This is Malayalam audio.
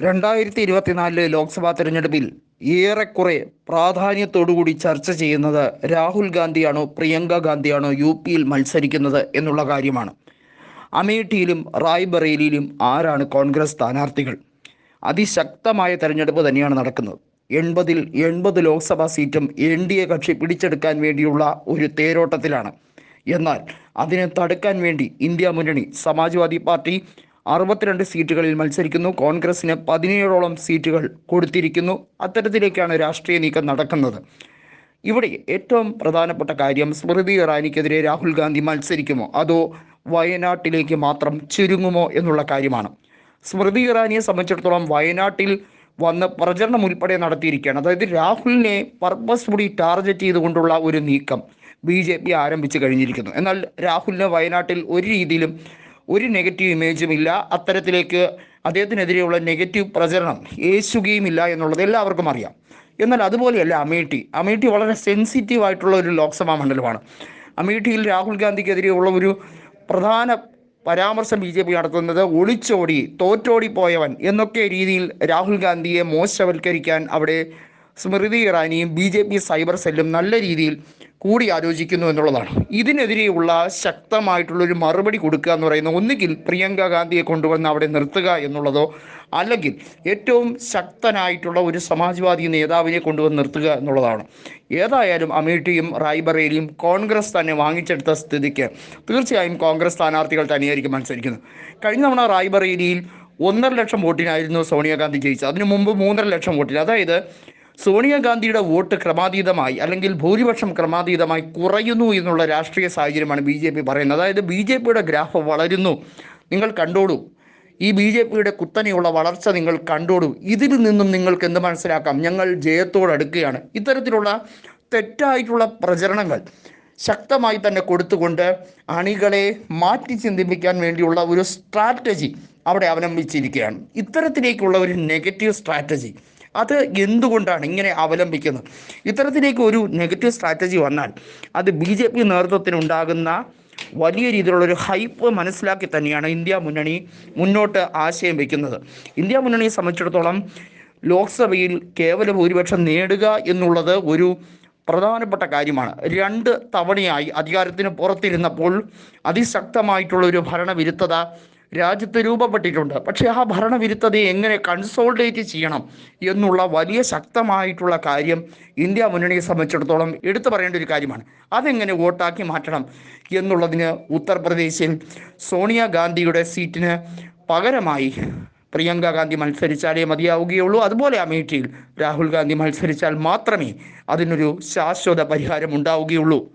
രണ്ടായിരത്തി ഇരുപത്തിനാലിലെ ലോക്സഭാ തെരഞ്ഞെടുപ്പിൽ ഏറെക്കുറെ പ്രാധാന്യത്തോടുകൂടി ചർച്ച ചെയ്യുന്നത് രാഹുൽ ഗാന്ധിയാണോ പ്രിയങ്ക ഗാന്ധിയാണോ യു പിയിൽ മത്സരിക്കുന്നത് എന്നുള്ള കാര്യമാണ്. അമേഠിയിലും റായ്ബറേലിയിലും ആരാണ് കോൺഗ്രസ് സ്ഥാനാർത്ഥികൾ? അതിശക്തമായ തെരഞ്ഞെടുപ്പ് തന്നെയാണ് നടക്കുന്നത്. എൺപതിൽ എൺപത് ലോക്സഭാ സീറ്റും എൻ ഡി എ കക്ഷി പിടിച്ചെടുക്കാൻ വേണ്ടിയുള്ള ഒരു തേരോട്ടത്തിലാണ്. എന്നാൽ അതിനെ തടുക്കാൻ വേണ്ടി ഇന്ത്യ മുന്നണി സമാജ്വാദി പാർട്ടി അറുപത്തിരണ്ട് സീറ്റുകളിൽ മത്സരിക്കുന്നു. കോൺഗ്രസിന് പതിനേഴോളം സീറ്റുകൾ കൊടുത്തിരിക്കുന്നു. അത്തരത്തിലേക്കാണ് രാഷ്ട്രീയ നീക്കം നടക്കുന്നത്. ഇവിടെ ഏറ്റവും പ്രധാനപ്പെട്ട കാര്യം സ്മൃതി ഇറാനിക്കെതിരെ രാഹുൽ ഗാന്ധി മത്സരിക്കുമോ? അതോ വയനാട്ടിലേക്ക് മാത്രം ചുരുങ്ങുമോ എന്നുള്ള കാര്യമാണ്. സ്മൃതി ഇറാനിയെ സംബന്ധിച്ചിടത്തോളം വയനാട്ടിൽ വന്ന് പ്രചരണം ഉൾപ്പെടെ നടത്തിയിരിക്കുകയാണ്. അതായത് രാഹുലിനെ പർപ്പസ്ഫുള്ളി ടാർഗറ്റ് ചെയ്തുകൊണ്ടുള്ള ഒരു നീക്കം ബി ജെ പി ആരംഭിച്ചു കഴിഞ്ഞിരിക്കുന്നു. എന്നാൽ രാഹുലിന് വയനാട്ടിൽ ഒരു രീതിയിലും ഒരു നെഗറ്റീവ് ഇമേജും ഇല്ല. അത്തരത്തിലേക്ക് അദ്ദേഹത്തിനെതിരെയുള്ള നെഗറ്റീവ് പ്രചരണം യേശുകയുമില്ല എന്നുള്ളത് എല്ലാവർക്കും അറിയാം. എന്നാൽ അതുപോലെയല്ല അമേഠി. അമേഠി വളരെ സെൻസിറ്റീവ് ആയിട്ടുള്ള ഒരു ലോക്സഭാ മണ്ഡലമാണ്. അമേഠിയിൽ രാഹുൽ ഗാന്ധിക്കെതിരെയുള്ള ഒരു പ്രധാന പരാമർശം ബി ജെ പി നടത്തുന്നത് ഒളിച്ചോടി തോറ്റോടി പോയവൻ എന്നൊക്കെ രീതിയിൽ രാഹുൽ ഗാന്ധിയെ മോശവൽക്കരിക്കാൻ അവിടെ സ്മൃതി ഇറാനിയും ബി ജെ പി സൈബർ സെല്ലും നല്ല രീതിയിൽ കൂടി ആലോചിക്കുന്നു എന്നുള്ളതാണ്. ഇതിനെതിരെയുള്ള ശക്തമായിട്ടുള്ളൊരു മറുപടി കൊടുക്കുക എന്ന് പറയുന്ന ഒന്നുകിൽ പ്രിയങ്ക ഗാന്ധിയെ കൊണ്ടുവന്ന് അവിടെ നിർത്തുക എന്നുള്ളതോ അല്ലെങ്കിൽ ഏറ്റവും ശക്തനായിട്ടുള്ള ഒരു സമാജ്വാദി നേതാവിനെ കൊണ്ടുവന്ന് നിർത്തുക എന്നുള്ളതാണ്. ഏതായാലും അമേഠിയും റായ്ബറേലിയും കോൺഗ്രസ് തന്നെ വാങ്ങിച്ചെടുത്ത സ്ഥിതിക്ക് തീർച്ചയായും കോൺഗ്രസ് സ്ഥാനാർത്ഥികൾ തന്നെയായിരിക്കും മത്സരിക്കുന്നത്. കഴിഞ്ഞ തവണ റായ്ബറേലിയിൽ ഒന്നര ലക്ഷം വോട്ടിനായിരുന്നു സോണിയാഗാന്ധി ജയിച്ചത്. അതിനു മുമ്പ് മൂന്നര ലക്ഷം വോട്ടിന്. അതായത് സോണിയാഗാന്ധിയുടെ വോട്ട് ക്രമാതീതമായി അല്ലെങ്കിൽ ഭൂരിപക്ഷം ക്രമാതീതമായി കുറയുന്നു എന്നുള്ള രാഷ്ട്രീയ സാഹചര്യമാണ് ബി ജെ പി പറയുന്നത്. അതായത് ബി ജെ പിയുടെ ഗ്രാഫ് വളരുന്നു. നിങ്ങൾ കണ്ടോളൂ. ഈ ബി ജെ പിയുടെ കുത്തനെയുള്ള വളർച്ച നിങ്ങൾ കണ്ടോളൂ. ഇതിൽ നിന്നും നിങ്ങൾക്ക് എന്ത് മനസ്സിലാക്കാം? ഞങ്ങൾ ജയത്തോടടുക്കുകയാണ് ഇത്തരത്തിലുള്ള തെറ്റായിട്ടുള്ള പ്രചരണങ്ങൾ ശക്തമായി തന്നെ കൊടുത്തുകൊണ്ട് അണികളെ മാറ്റി ചിന്തിപ്പിക്കാൻ വേണ്ടിയുള്ള ഒരു സ്ട്രാറ്റജി അവിടെ അവലംബിച്ചിരിക്കുകയാണ്. ഇത്തരത്തിലേക്കുള്ള ഒരു നെഗറ്റീവ് സ്ട്രാറ്റജി അത് എന്തുകൊണ്ടാണ് ഇങ്ങനെ അവലംബിക്കുന്നത്? ഇത്തരത്തിലേക്ക് ഒരു നെഗറ്റീവ് സ്ട്രാറ്റജി വന്നാൽ അത് ബി ജെ പി നേതൃത്വത്തിനുണ്ടാകുന്ന വലിയ രീതിയിലുള്ള ഒരു ഹൈപ്പ് മനസ്സിലാക്കി തന്നെയാണ് ഇന്ത്യ മുന്നണി മുന്നോട്ട് ആശയം വയ്ക്കുന്നത് ഇന്ത്യ മുന്നണിയെ സംബന്ധിച്ചിടത്തോളം ലോക്സഭയിൽ കേവല ഭൂരിപക്ഷം നേടുക എന്നുള്ളത് ഒരു പ്രധാനപ്പെട്ട കാര്യമാണ്. രണ്ട് തവണയായി അധികാരത്തിന് പുറത്തിരുന്നപ്പോൾ അതിശക്തമായിട്ടുള്ള ഒരു ഭരണവിരുദ്ധത രാജ്യത്ത് രൂപപ്പെട്ടിട്ടുണ്ട്. പക്ഷേ ആ ഭരണവിരുദ്ധതയെ എങ്ങനെ കൺസോൾഡേറ്റ് ചെയ്യണം എന്നുള്ള വലിയ ശക്തമായിട്ടുള്ള കാര്യം ഇന്ത്യ മുന്നണിയെ സംബന്ധിച്ചിടത്തോളം എടുത്തു പറയേണ്ട ഒരു കാര്യമാണ്. അതെങ്ങനെ വോട്ടാക്കി മാറ്റണം എന്നുള്ളതിന് ഉത്തർപ്രദേശിൽ സോണിയാഗാന്ധിയുടെ സീറ്റിന് പകരമായി പ്രിയങ്ക ഗാന്ധി മത്സരിച്ചാലേ മതിയാവുകയുള്ളൂ. അതുപോലെ അമേഠിയിൽ രാഹുൽ ഗാന്ധി മത്സരിച്ചാൽ മാത്രമേ അതിനൊരു ശാശ്വത പരിഹാരം ഉണ്ടാവുകയുള്ളൂ.